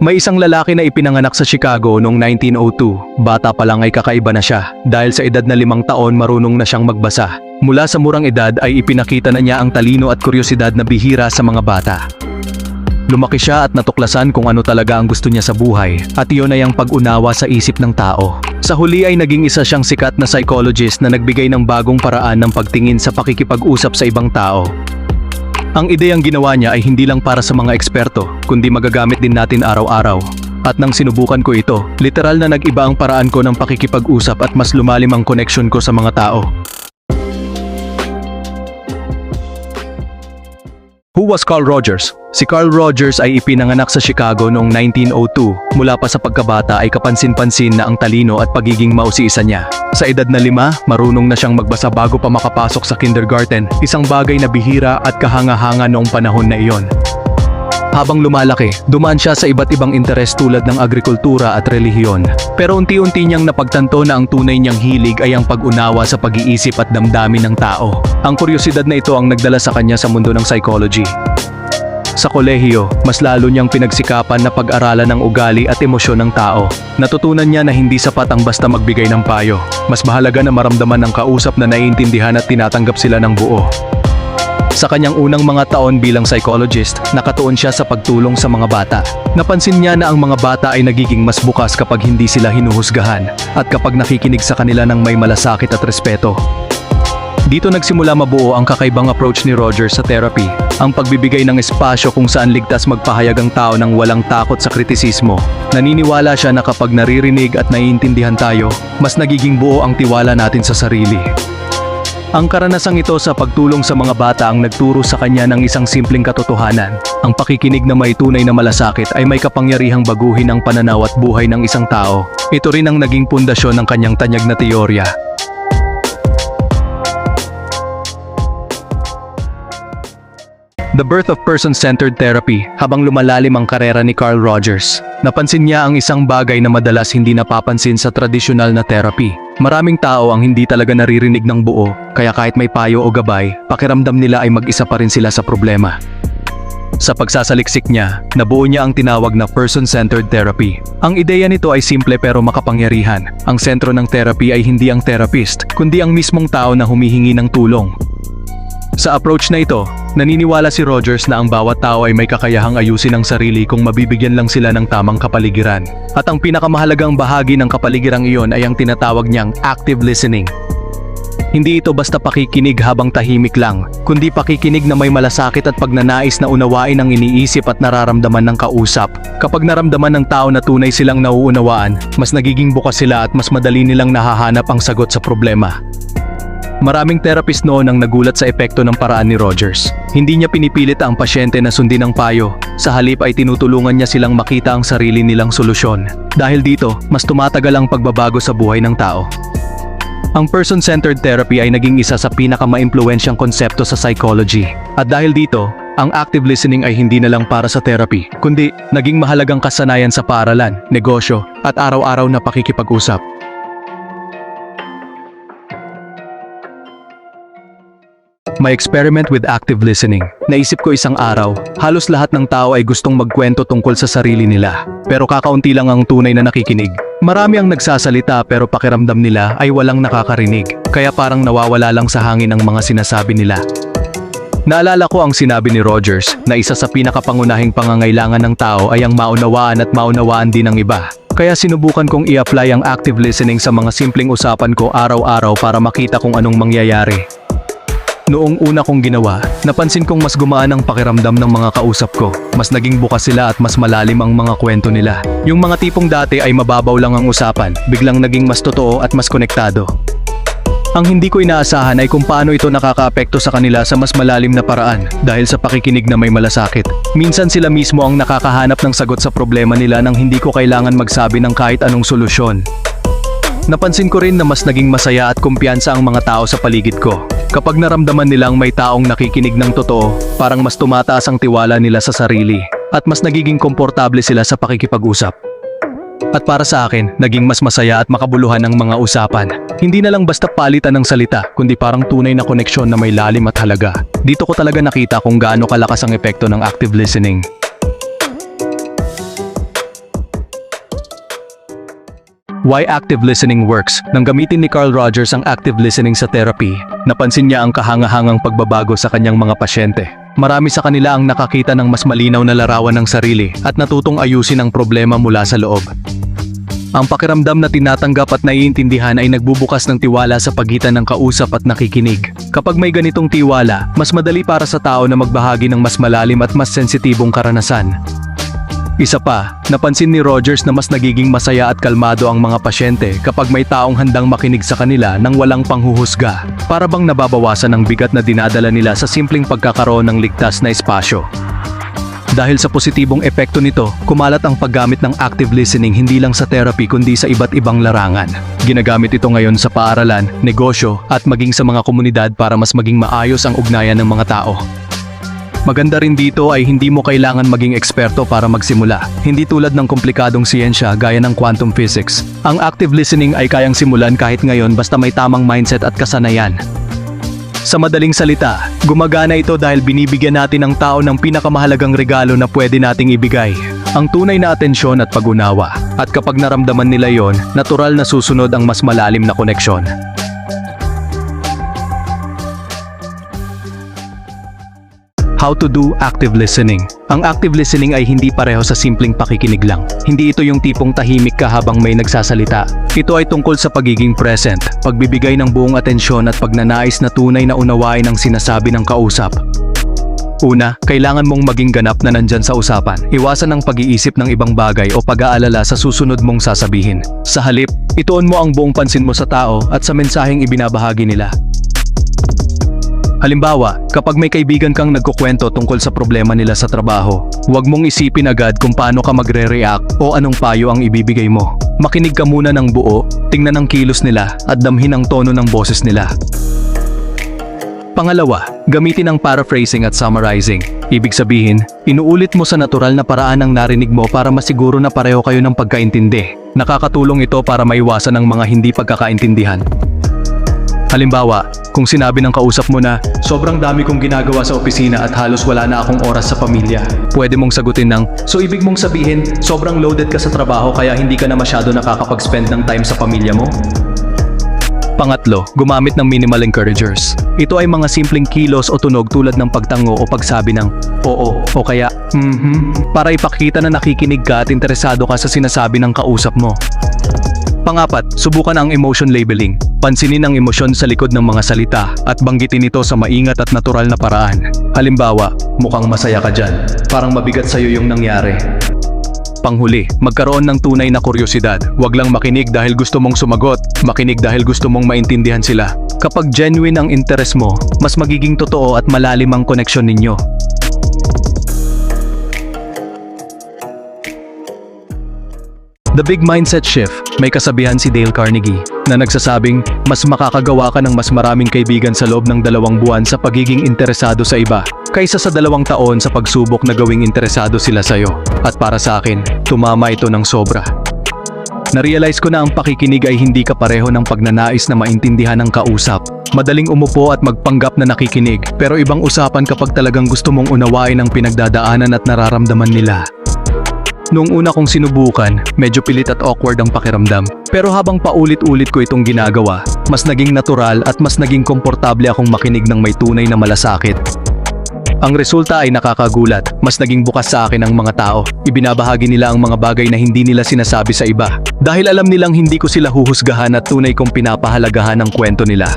May isang lalaki na ipinanganak sa Chicago noong 1902. Bata pa lang ay kakaiba na siya dahil sa edad na limang taon marunong na siyang magbasa. Mula sa murang edad ay ipinakita na niya ang talino at kuryosidad na bihira sa mga bata. Lumaki siya at natuklasan kung ano talaga ang gusto niya sa buhay at iyon ay ang pag-unawa sa isip ng tao. Sa huli ay naging isa siyang sikat na psychologist na nagbigay ng bagong paraan ng pagtingin sa pakikipag-usap sa ibang tao. Ang ideyang ginawa niya ay hindi lang para sa mga eksperto, kundi magagamit din natin araw-araw. At nang sinubukan ko ito, literal na nag-iba ang paraan ko ng pakikipag-usap at mas lumalim ang connection ko sa mga tao. Who was Carl Rogers? Si Carl Rogers ay ipinanganak sa Chicago noong 1902. Mula pa sa pagkabata ay kapansin-pansin na ang talino at pagiging mausiisa niya. Sa edad na lima, marunong na siyang magbasa bago pa makapasok sa kindergarten, isang bagay na bihira at kahanga-hanga noong panahon na iyon. Habang lumalaki, dumaan siya sa iba't ibang interes tulad ng agrikultura at relihiyon. Pero unti-unti niyang napagtanto na ang tunay niyang hilig ay ang pag-unawa sa pag-iisip at damdamin ng tao. Ang kuryosidad na ito ang nagdala sa kanya sa mundo ng psychology. Sa kolehiyo, mas lalo niyang pinagsikapan na pag-aralan ng ugali at emosyon ng tao. Natutunan niya na hindi sapat ang basta magbigay ng payo. Mas mahalaga na maramdaman ng kausap na naiintindihan at tinatanggap sila ng buo. Sa kanyang unang mga taon bilang psychologist, nakatuon siya sa pagtulong sa mga bata. Napansin niya na ang mga bata ay nagiging mas bukas kapag hindi sila hinuhusgahan at kapag nakikinig sa kanila ng may malasakit at respeto. Dito nagsimula mabuo ang kakaibang approach ni Roger sa therapy, ang pagbibigay ng espasyo kung saan ligtas magpahayag ang tao ng walang takot sa kritisismo. Naniniwala siya na kapag naririnig at naiintindihan tayo, mas nagiging buo ang tiwala natin sa sarili. Ang karanasang ito sa pagtulong sa mga bata ang nagturo sa kanya ng isang simpleng katotohanan. Ang pakikinig na may tunay na malasakit ay may kapangyarihang baguhin ang pananaw at buhay ng isang tao. Ito rin ang naging pundasyon ng kanyang tanyag na teorya. The Birth of Person-Centered Therapy habang lumalalim ang karera ni Carl Rogers. Napansin niya ang isang bagay na madalas hindi napapansin sa tradisyonal na therapy. Maraming tao ang hindi talaga naririnig ng buo, kaya kahit may payo o gabay, pakiramdam nila ay mag-isa pa rin sila sa problema. Sa pagsasaliksik niya, nabuo niya ang tinawag na person-centered therapy. Ang ideya nito ay simple pero makapangyarihan. Ang sentro ng therapy ay hindi ang therapist, kundi ang mismong tao na humihingi ng tulong. Sa approach na ito, naniniwala si Rogers na ang bawat tao ay may kakayahang ayusin ang sarili kung mabibigyan lang sila ng tamang kapaligiran. At ang pinakamahalagang bahagi ng kapaligirang iyon ay ang tinatawag niyang active listening. Hindi ito basta pakikinig habang tahimik lang, kundi pakikinig na may malasakit at pagnanais na unawain ang iniisip at nararamdaman ng kausap. Kapag naramdaman ng tao na tunay silang nauunawaan, mas nagiging bukas sila at mas madali nilang nahahanap ang sagot sa problema. Maraming therapist noon ang nagulat sa epekto ng paraan ni Rogers. Hindi niya pinipilit ang pasyente na sundin ang payo. Sa halip ay tinutulungan niya silang makita ang sarili nilang solusyon. Dahil dito, mas tumatagal ang pagbabago sa buhay ng tao. Ang person-centered therapy ay naging isa sa pinakamaimpluwensyang konsepto sa psychology. At dahil dito, ang active listening ay hindi na lang para sa therapy, kundi naging mahalagang kasanayan sa paaralan, negosyo, at araw-araw na pakikipag-usap. May experiment with active listening. Naisip ko isang araw, halos lahat ng tao ay gustong magkwento tungkol sa sarili nila. Pero kakaunti lang ang tunay na nakikinig. Marami ang nagsasalita pero pakiramdam nila ay walang nakakarinig. Kaya parang nawawala lang sa hangin ang mga sinasabi nila. Naalala ko ang sinabi ni Rogers na isa sa pinakapangunahing pangangailangan ng tao ay ang maunawaan at maunawaan din ng iba. Kaya sinubukan kong i-apply ang active listening sa mga simpleng usapan ko araw-araw para makita kung anong mangyayari. Noong una kong ginawa, napansin kong mas gumaan ang pakiramdam ng mga kausap ko. Mas naging bukas sila at mas malalim ang mga kwento nila. Yung mga tipong dati ay mababaw lang ang usapan, biglang naging mas totoo at mas konektado. Ang hindi ko inaasahan ay kung paano ito nakakaapekto sa kanila sa mas malalim na paraan dahil sa pakikinig na may malasakit. Minsan sila mismo ang nakakahanap ng sagot sa problema nila nang hindi ko kailangan magsabi ng kahit anong solusyon. Napansin ko rin na mas naging masaya at kumpiyansa ang mga tao sa paligid ko. Kapag naramdaman nilang may taong nakikinig ng totoo, parang mas tumataas ang tiwala nila sa sarili at mas nagiging komportable sila sa pakikipag-usap. At para sa akin, naging mas masaya at makabuluhan ang mga usapan. Hindi na lang basta palitan ng salita, kundi parang tunay na koneksyon na may lalim at halaga. Dito ko talaga nakita kung gaano kalakas ang epekto ng active listening. Why active listening works. Nang gamitin ni Carl Rogers ang active listening sa therapy, napansin niya ang kahangahangang pagbabago sa kanyang mga pasyente. Marami sa kanila ang nakakita ng mas malinaw na larawan ng sarili at natutong ayusin ang problema mula sa loob. Ang pakiramdam na tinatanggap at naiintindihan ay nagbubukas ng tiwala sa pagitan ng kausap at nakikinig. Kapag may ganitong tiwala, mas madali para sa tao na magbahagi ng mas malalim at mas sensitibong karanasan. Isa pa, napansin ni Rogers na mas nagiging masaya at kalmado ang mga pasyente kapag may taong handang makinig sa kanila nang walang panghuhusga. Para bang nababawasan ang bigat na dinadala nila sa simpleng pagkakaroon ng ligtas na espasyo. Dahil sa positibong epekto nito, kumalat ang paggamit ng active listening hindi lang sa therapy kundi sa iba't ibang larangan. Ginagamit ito ngayon sa paaralan, negosyo, at maging sa mga komunidad para mas maging maayos ang ugnayan ng mga tao. Maganda rin dito ay hindi mo kailangan maging eksperto para magsimula. Hindi tulad ng komplikadong siyensya gaya ng quantum physics. Ang active listening ay kayang simulan kahit ngayon basta may tamang mindset at kasanayan. Sa madaling salita, gumagana ito dahil binibigyan natin ang tao ng pinakamahalagang regalo na pwede nating ibigay. Ang tunay na atensyon at pag-unawa. At kapag naramdaman nila yon, natural na susunod ang mas malalim na koneksyon. How to do active listening. Ang active listening ay hindi pareho sa simpleng pakikinig lang. Hindi ito yung tipong tahimik ka habang may nagsasalita. Ito ay tungkol sa pagiging present, pagbibigay ng buong atensyon at pagnanais na tunay na unawain ang sinasabi ng kausap. Una, kailangan mong maging ganap na nandyan sa usapan. Iwasan ang pag-iisip ng ibang bagay o pag-aalala sa susunod mong sasabihin. Sa halip, ituon mo ang buong pansin mo sa tao at sa mensaheng ibinabahagi nila. Halimbawa, kapag may kaibigan kang nagkukwento tungkol sa problema nila sa trabaho, huwag mong isipin agad kung paano ka magre-react o anong payo ang ibibigay mo. Makinig ka muna ng buo, tingnan ang kilos nila at damhin ang tono ng boses nila. Pangalawa, gamitin ang paraphrasing at summarizing. Ibig sabihin, inuulit mo sa natural na paraan ang narinig mo para masiguro na pareho kayo ng pagkaintindi. Nakakatulong ito para maiwasan ang mga hindi pagkakaintindihan. Halimbawa, kung sinabi ng kausap mo na, sobrang dami kong ginagawa sa opisina at halos wala na akong oras sa pamilya. Pwede mong sagutin ng, so ibig mong sabihin, sobrang loaded ka sa trabaho kaya hindi ka na masyado nakakapag-spend ng time sa pamilya mo? Pangatlo, gumamit ng minimal encouragers. Ito ay mga simpleng kilos o tunog tulad ng pagtango o pagsabi ng oo o kaya mhm para ipakita na nakikinig ka at interesado ka sa sinasabi ng kausap mo. Pangapat, subukan ang emotion labeling. Pansinin ang emosyon sa likod ng mga salita at banggitin ito sa maingat at natural na paraan. Halimbawa, mukhang masaya ka dyan. Parang mabigat sa'yo yung nangyari. Panghuli, magkaroon ng tunay na kuryosidad. Huwag lang makinig dahil gusto mong sumagot, makinig dahil gusto mong maintindihan sila. Kapag genuine ang interest mo, mas magiging totoo at malalim ang koneksyon ninyo. The Big Mindset Shift, may kasabihan si Dale Carnegie na nagsasabing mas makakagawa ka ng mas maraming kaibigan sa loob ng dalawang buwan sa pagiging interesado sa iba kaysa sa dalawang taon sa pagsubok na gawing interesado sila sa'yo. At para sa akin, tumama ito ng sobra. Narealize ko na ang pakikinig ay hindi kapareho ng pagnanais na maintindihan ng kausap. Madaling umupo at magpanggap na nakikinig, pero ibang usapan kapag talagang gusto mong unawain ang pinagdadaanan at nararamdaman nila. Noong una kong sinubukan, medyo pilit at awkward ang pakiramdam. Pero habang paulit-ulit ko itong ginagawa, mas naging natural at mas naging komportable akong makinig ng may tunay na malasakit. Ang resulta ay nakakagulat, mas naging bukas sa akin ang mga tao. Ibinabahagi nila ang mga bagay na hindi nila sinasabi sa iba. Dahil alam nilang hindi ko sila huhusgahan at tunay kong pinapahalagahan ang kwento nila.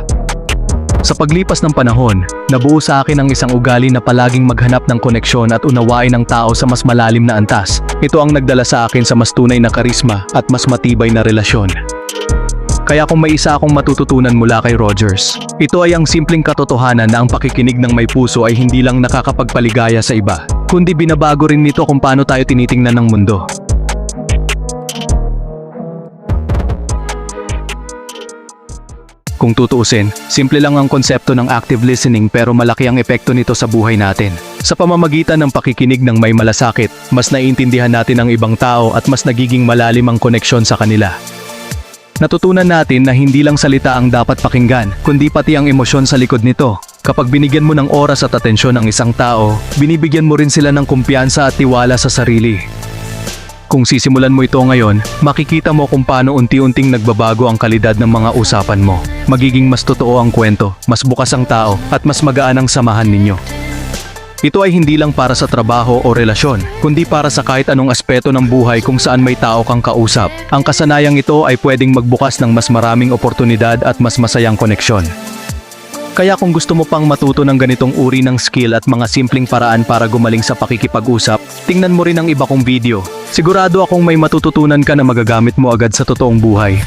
Sa paglipas ng panahon, nabuo sa akin ang isang ugali na palaging maghanap ng koneksyon at unawain ang tao sa mas malalim na antas. Ito ang nagdala sa akin sa mas tunay na karisma at mas matibay na relasyon. Kaya kung may isa akong matututunan mula kay Rogers, ito ay ang simpleng katotohanan na ang pakikinig ng may puso ay hindi lang nakakapagpaligaya sa iba, kundi binabago rin nito kung paano tayo tinitingnan ng mundo. Kung tutuusin, simple lang ang konsepto ng active listening pero malaki ang epekto nito sa buhay natin. Sa pamamagitan ng pakikinig ng may malasakit, mas naiintindihan natin ang ibang tao at mas nagiging malalim ang koneksyon sa kanila. Natutunan natin na hindi lang salita ang dapat pakinggan, kundi pati ang emosyon sa likod nito. Kapag binigyan mo ng oras at atensyon ang isang tao, binibigyan mo rin sila ng kumpiyansa at tiwala sa sarili. Kung sisimulan mo ito ngayon, makikita mo kung paano unti-unting nagbabago ang kalidad ng mga usapan mo. Magiging mas totoo ang kwento, mas bukas ang tao, at mas magaan ang samahan ninyo. Ito ay hindi lang para sa trabaho o relasyon, kundi para sa kahit anong aspeto ng buhay kung saan may tao kang kausap. Ang kasanayang ito ay pwedeng magbukas ng mas maraming oportunidad at mas masayang koneksyon. Kaya kung gusto mo pang matuto ng ganitong uri ng skill at mga simpleng paraan para gumaling sa pakikipag-usap, tingnan mo rin ang iba kong video. Sigurado akong may matututunan ka na magagamit mo agad sa totoong buhay.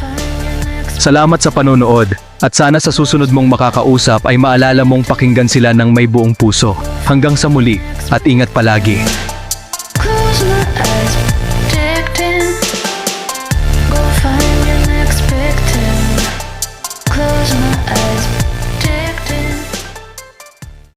Salamat sa panonood, at sana sa susunod mong makakausap ay maalala mong pakinggan sila ng may buong puso. Hanggang sa muli, at ingat palagi.